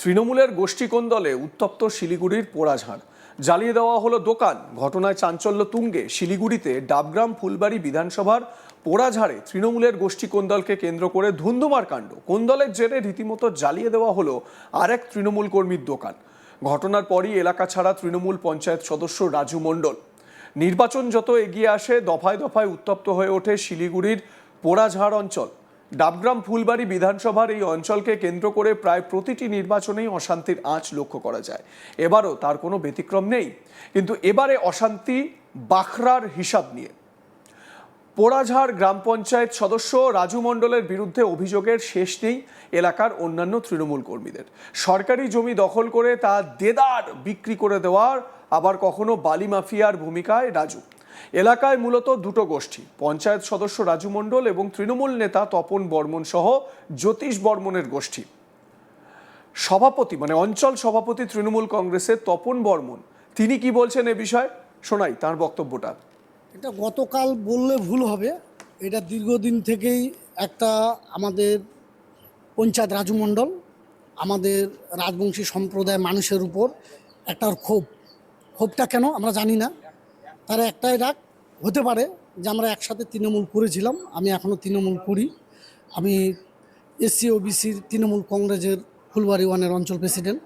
তৃণমূলের গোষ্ঠীকোন্দলে উত্তপ্ত শিলিগুড়ির পোড়াঝাড়? জ্বালিয়ে দেওয়া হলো দোকান, ঘটনায় চাঞ্চল্য তুঙ্গে। শিলিগুড়িতে ডাবগ্রাম ফুলবাড়ি বিধানসভার পোড়াঝাড়ে তৃণমূলের গোষ্ঠী কোন্দলকে কেন্দ্র করে ধুন্ধুমার কাণ্ড? কোন্দলের জেরে রীতিমতো জ্বালিয়ে দেওয়া হলো আর এক তৃণমূল কর্মীর দোকান? ঘটনার পরই এলাকা ছাড়া তৃণমূল পঞ্চায়েত সদস্য রাজু মণ্ডল। নির্বাচন যত এগিয়ে আসে, দফায় দফায় উত্তপ্ত হয়ে ওঠে শিলিগুড়ির পোড়াঝাড় অঞ্চল। ডাবগ্রাম ফুলবাড়ি বিধানসভার এই অঞ্চলকে কেন্দ্র করে প্রায় প্রতিটি নির্বাচনেই অশান্তির আঁচ লক্ষ্য করা যায়। এবারও তার কোনো ব্যতিক্রম নেই। কিন্তু এবারে অশান্তি বাখরার হিসাব নিয়ে। পোড়াঝাড় গ্রাম পঞ্চায়েত সদস্য রাজু মণ্ডলের বিরুদ্ধে অভিযোগের শেষ নেই এলাকার অন্যান্য তৃণমূল কর্মীদের। সরকারি জমি দখল করে তা দেদার বিক্রি করে দেওয়ার আবার কখনো বালি মাফিয়ার ভূমিকায় রাজু। এলাকায় মূলত দুটো গোষ্ঠী, পঞ্চায়েত সদস্য রাজু মণ্ডল এবং তৃণমূল নেতা তপন বর্মন সহ জ্যোতিষ বর্মনের গোষ্ঠী। সভাপতি মানে অঞ্চল সভাপতি তৃণমূল কংগ্রেসের তপন বর্মন, তিনি কি বলছেন এ বিষয়ে? শোনাই তার বক্তব্যটা। এটা গতকাল বললে ভুল হবে, এটা দীর্ঘদিন থেকেই একটা আমাদের পঞ্চায়েত রাজু মণ্ডল, আমাদের রাজবংশী সম্প্রদায় মানুষের উপর একটা ক্ষোভ। ক্ষোভটা কেন আমরা জানি না। তার একটাই রাগ হতে পারে যে আমরা একসাথে তৃণমূল করেছিলাম, আমি এখনও তৃণমূল করি। আমি এসসি ওবিসির তৃণমূল কংগ্রেসের ফুলবাড়ি ওয়ানের অঞ্চল প্রেসিডেন্ট।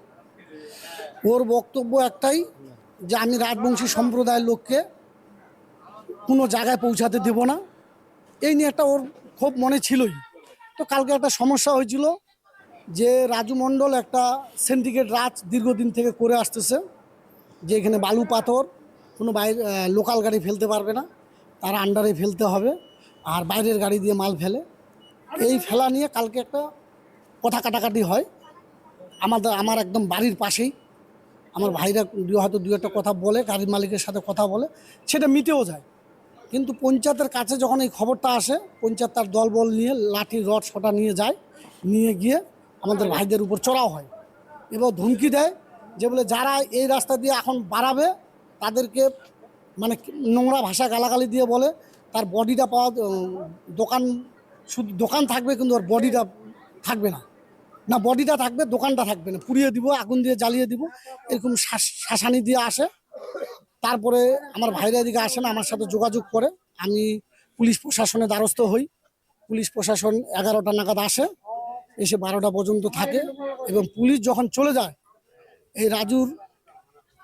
ওর বক্তব্য একটাই যে আমি রাজবংশী সম্প্রদায়ের লোককে কোনো জায়গায় পৌঁছাতে দেব না। এই নিয়ে একটা ওর খুব মনে ছিলই। তো কালকে একটা সমস্যা হয়েছিল যে রাজু মণ্ডল একটা সিন্ডিকেট রাজ দীর্ঘদিন থেকে করে আসতেছে, যে এখানে বালু পাথর কোনো বাইরে লোকাল গাড়ি ফেলতে পারবে না। তার আন্ডারে ফেলতে হবে আর বাইরের গাড়ি দিয়ে মাল ফেলে। এই ফেলা নিয়ে কালকে একটা কথা কাটাকাটি হয়। আমাদের, আমার একদম বাড়ির পাশেই। আমার ভাইরা দু- হয়তো দু একটা কথা বলে, গাড়ির মালিকের সাথে কথা বলে, সেটা মিটেও যায়। কিন্তু পঞ্চায়েতের কাছে যখন এই খবরটা আসে, পঞ্চায়েত তার দলবল নিয়ে লাঠি, রড, ছটা নিয়ে যায়, নিয়ে গিয়ে আমাদের ভাইদের উপর চড়াও হয়। এবার ধমকি দেয় যে বলে, যারা এই রাস্তা দিয়ে এখন বাড়াবে তাদেরকে মানে নোংরা ভাষা গালাগালি দিয়ে বলে, তার বডিটা পাওয়া দোকান শুধু দোকান থাকবে কিন্তু ওর বডিটা থাকবে না। না, বডিটা থাকবে, দোকানটা থাকবে না। পুড়িয়ে দিব, আগুন দিয়ে জ্বালিয়ে দিব, এরকম শাস- শাসানি দিয়ে আসে। তারপরে আমার ভাইরা এদিকে আসে না আমার সাথে যোগাযোগ করে। আমি পুলিশ প্রশাসনের দ্বারস্থ হই। পুলিশ প্রশাসন এগারোটা নাগাদ আসে, এসে বারোটা পর্যন্ত থাকে এবং পুলিশ যখন চলে যায়, এই রাজুর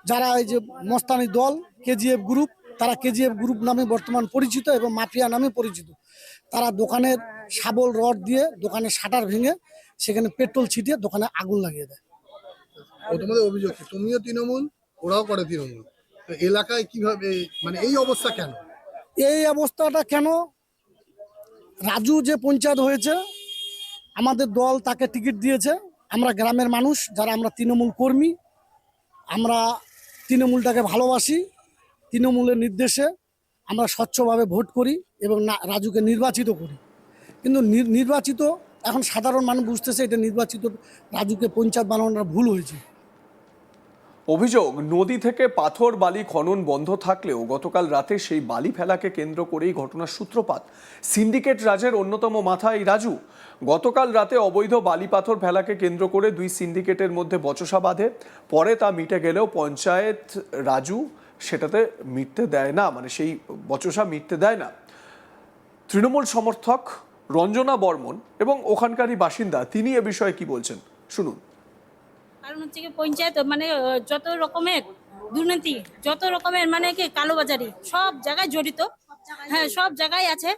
যারা এই যে মস্তানি দল কেজিএফ গ্রুপ তারা কেজিএফ গ্রুপ নামে বর্তমান পরিচিত এবং মাফিয়া নামে পরিচিত। তারা দোকানের শাবল রড দিয়ে দোকানের শাটার ভেঙে সেখানে পেট্রোল ছিটিয়ে দোকানে আগুন লাগিয়ে দেয়। তোমাদের অভিযোগ তুমিও তৃণমূল ওরাও করে তৃণমূল। এলাকায় কীভাবে মানে এই অবস্থা কেন? এই অবস্থাটা কেন? রাজু যে পঞ্চায়েত হয়েছে আমাদের দল তাকে টিকিট দিয়েছে। আমরা গ্রামের মানুষ যারা আমরা তৃণমূল কর্মী আমরা তৃণমূলটাকে ভালোবাসি, তৃণমূলের নির্দেশে আমরা স্বচ্ছভাবে ভোট করি এবং না রাজুকে নির্বাচিত করি। কিন্তু নির- নির্বাচিত, এখন সাধারণ মানুষ বুঝতেছে এটা নির্বাচিত রাজুকে পঞ্চায়েত বানানোটা ভুল হয়েছে। অভিযোগ, নদী থেকে পাথর, বালি, খনন বন্ধ থাকলেও গতকাল রাতে সেই বালি ফেলাকে কেন্দ্র করেই ঘটনার সূত্রপাত। সিন্ডিকেট রাজের অন্যতম মাথা এই রাজু। গতকাল রাতে অবৈধ বালি পাথর ফেলাকে কেন্দ্র করে দুই সিন্ডিকেটের মধ্যে বচসা বাঁধে। পরে তা মিটে গেলেও পঞ্চায়েত রাজু সেটাতে মিটতে দেয় না মানে সেই বচসা মিটতে দেয় না। তৃণমূল সমর্থক রঞ্জনা বর্মন এবং ওখানকারই বাসিন্দা, তিনি এ বিষয়ে কি বলছেন? শুনুন। কারণ হচ্ছে কি পঞ্চায়েত মানে যত রকমের দুর্নীতি, যত রকমের মানে কি কালোবাজারি, সব জায়গায় জড়িত। হ্যাঁ সব জায়গায় আছে।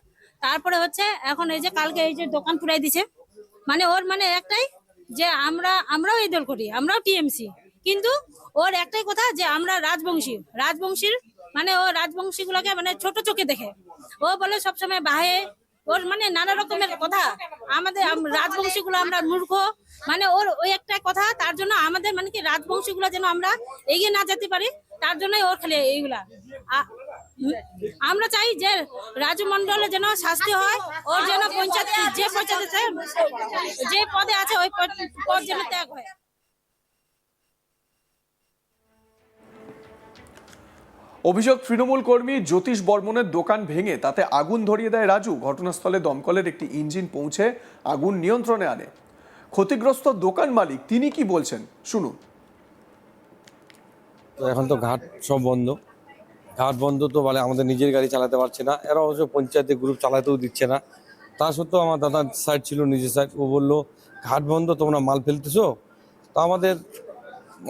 তারপরে হচ্ছে, এখন এই যে কালকে এই যে দোকান পুরাই দিছে মানে ওর মানে একটাই যে আমরা, আমরাও এই দল করি, আমরাও টিএমসি। কিন্তু ওর একটাই কথা যে আমরা রাজবংশী, রাজবংশীর মানে ও রাজবংশী গুলোকে মানে ছোট চোখে দেখে। ও বলে সবসময় বাহে ওর মানে নানা রকমের কথা। আমাদের রাজবংশী গুলো আমরা মূর্খ। মানে ওর ওই একটা কথা, তার জন্য আমাদের মানে কি রাজবংশী গুলো যেন আমরা এগিয়ে না যেতে পারি, তার জন্যই ওর খালি এইগুলা। আমরা চাই যে রাজু মন্ডলে যেন শাস্তি হয়, ওর যেন পঞ্চায়েত যে পঞ্চায়েত যে পদে আছে, ওই পদ যেন ত্যাগ হয়। অভিযোগ তৃণমূল কর্মী জ্যোতিষ বর্মনের দোকান ভেঙে তাতে আগুন ধরিয়ে দেয় রাজু। ঘটনাস্থলে দমকলের একটি ইঞ্জিন পৌঁছে আগুন নিয়ন্ত্রণে আনে। ক্ষতিগ্রস্ত দোকান মালিক, তিনি কি বলছেন? শুনুন। এখন তো ঘাট সব বন্ধ। ঘাট বন্ধ তো বলে আমাদের নিজের গাড়ি চালাতে পারছে না। এরা অবশ্য পঞ্চায়েতের গ্রুপ চালাতেও দিচ্ছে না। তা সত্ত্বেও আমার দাদার সাইড ছিল নিজের সাইড ও বলল, ঘাট বন্ধ, তোমরা মাল ফেলতেছো? তো আমাদের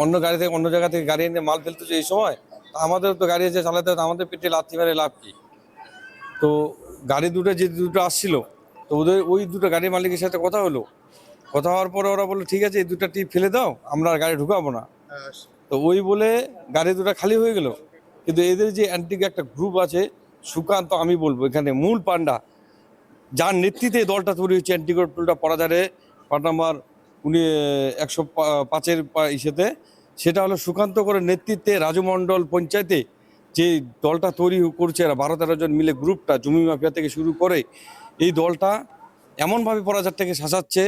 অন্য গাড়ি থেকে অন্য জায়গা থেকে গাড়ি এনে মাল ফেলতেছো এই সময়? আমাদের তো গাড়ি এসে চালাতে হতো আমাদের পেটে লাথি মারে লাভ কি? তো গাড়ি দুটো যে দুটো আসছিল তো ওদের ওই দুটো গাড়ির মালিকের সাথে কথা হলো। কথা হওয়ার পরে ওরা বলল ঠিক আছে এই দুটো টিপ ফেলে দাও আমরা আর গাড়ি ঢুকাবো না। তো ওই বলে গাড়ি দুটো খালি হয়ে গেল। কিন্তু এদের যে অ্যান্টিক একটা গ্রুপ আছে সুকান্ত আমি বলব এখানে মূল পান্ডা যার নেতৃত্বে দলটা তৈরি হচ্ছে অ্যান্টিক টোলটা পরাজারে পার্ট নাম্বার উনি একশো পাঁচের ইসেতে সেটা হলো সুকান্ত করে নেতৃত্বে রাজু মণ্ডল পঞ্চায়েতে যে দলটা তৈরি করছে এরা বারো তেরো জন মিলে গ্রুপটা জমি মাফিয়া থেকে শুরু করে এই দলটা এমনভাবে পরাজারটাকে শাসাচ্ছে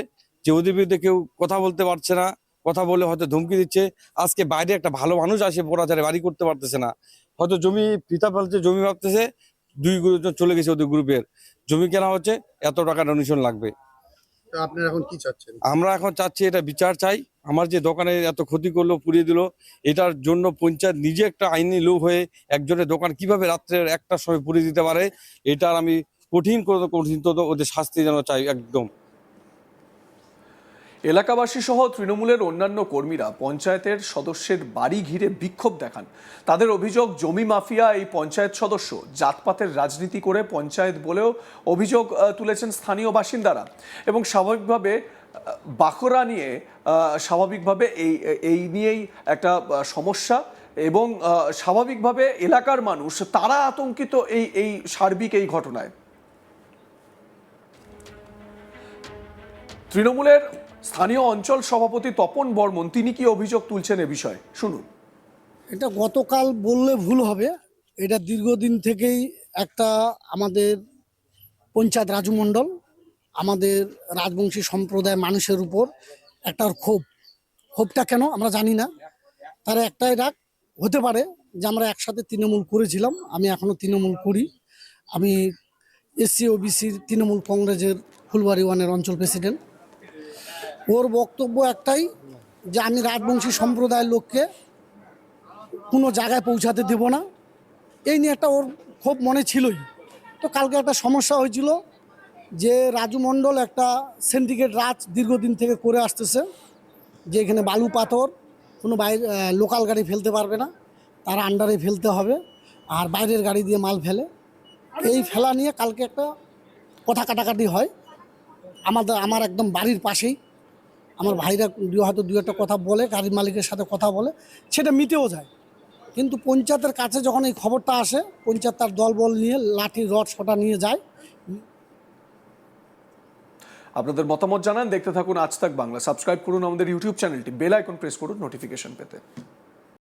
যে ওদের বিরুদ্ধে কেউ কথা বলতে পারছে না, কথা বলে হয়তো ধমকি দিচ্ছে। আজকে বাইরে একটা ভালো মানুষ আসে পরাচারে বাড়ি করতে পারতেছে না। হয়তো জমি, পিতা ফেলছে জমি ভাবতেছে দুই গুরুজন চলে গেছে ওদের গ্রুপের জমি কেনা হচ্ছে, এত টাকা ডোনেশন লাগবে। আপনারা এখন কি চাচ্ছেন? আমরা এখন চাচ্ছি এটা বিচার চাই। আমার যে দোকানে এত ক্ষতি করল, পুড়িয়ে দিল, এটার জন্য পঞ্চায়েত নিজে একটা আইনি লোক হয়ে একজনের দোকান কীভাবে রাত্রের একটা সময় পুড়িয়ে দিতে পারে, এটার আমি কঠিন করে কঠিন তো ওদের শাস্তি যেন চাই একদম। এলাকাবাসী সহ তৃণমূলের অন্যান্য কর্মীরা পঞ্চায়েতের সদস্যের বাড়ি ঘিরে বিক্ষোভ দেখান। তাদের অভিযোগ, জমি মাফিয়া এই পঞ্চায়েত সদস্য জাতপাতের রাজনীতি করে পঞ্চায়েত বলেও অভিযোগ তুলেছেন স্থানীয় বাসিন্দারা। এবং স্বাভাবিকভাবে বাখরা নিয়ে স্বাভাবিকভাবে এই এই নিয়েই একটা সমস্যা। এবং স্বাভাবিকভাবে এলাকার মানুষ, তারা আতঙ্কিত এই এই সার্বিক এই ঘটনায়। তৃণমূলের স্থানীয় অঞ্চল সভাপতি তপন বর্মন, তিনি কি অভিযোগ তুলছেন এ বিষয়ে? শুনুন। এটা গতকাল বললে ভুল হবে। এটা দীর্ঘদিন থেকেই একটা আমাদের পঞ্চায়েত রাজু মণ্ডল আমাদের রাজবংশী সম্প্রদায় মানুষের উপর একটা ক্ষোভ। ক্ষোভটা কেন আমরা জানি না। তার একটাই ডাক হতে পারে যে আমরা একসাথে তৃণমূল করেছিলাম। আমি এখনও তৃণমূল করি। আমি এসসি, ওবিসির তৃণমূল কংগ্রেসের ফুলবাড়ি ওয়ানের অঞ্চল প্রেসিডেন্ট। ওর বক্তব্য একটাই যে আমি রাজবংশী সম্প্রদায়ের লোককে কোনো জায়গায় পৌঁছাতে দেব না। এই নিয়ে একটা ওর খুব মনে ছিলই। তো কালকে একটা সমস্যা হয়েছিল যে রাজু মণ্ডল একটা সিন্ডিকেট রাজ দীর্ঘদিন থেকে করে আসতেছে, যে এখানে বালু পাথর, কোনো বাইরে লোকাল গাড়ি ফেলতে পারবে না, তার আন্ডারে ফেলতে হবে আর বাইরের গাড়ি দিয়ে মাল ফেলে। এই ফেলা নিয়ে কালকে একটা কথা কাটাকাটি হয়। আমাদের, আমার একদম বাড়ির পাশেই। আমার ভাইরা হয়তো দু একটা কথা বলে, গাড়ির মালিকের সাথে কথা বলে, সেটা মিটেও যায়। কিন্তু পঞ্চায়েতের কাছে যখন এই খবরটা আসে, পঞ্চায়েত তার দলবল নিয়ে লাঠি, রড, সটা নিয়ে যায়। আপনাদের মতামত জানান, দেখতে থাকুন আজ তাক বাংলা। সাবস্ক্রাইব করুন আমাদের ইউটিউব চ্যানেলটি, বেল আইকন প্রেস করুন নোটিফিকেশন পেতে।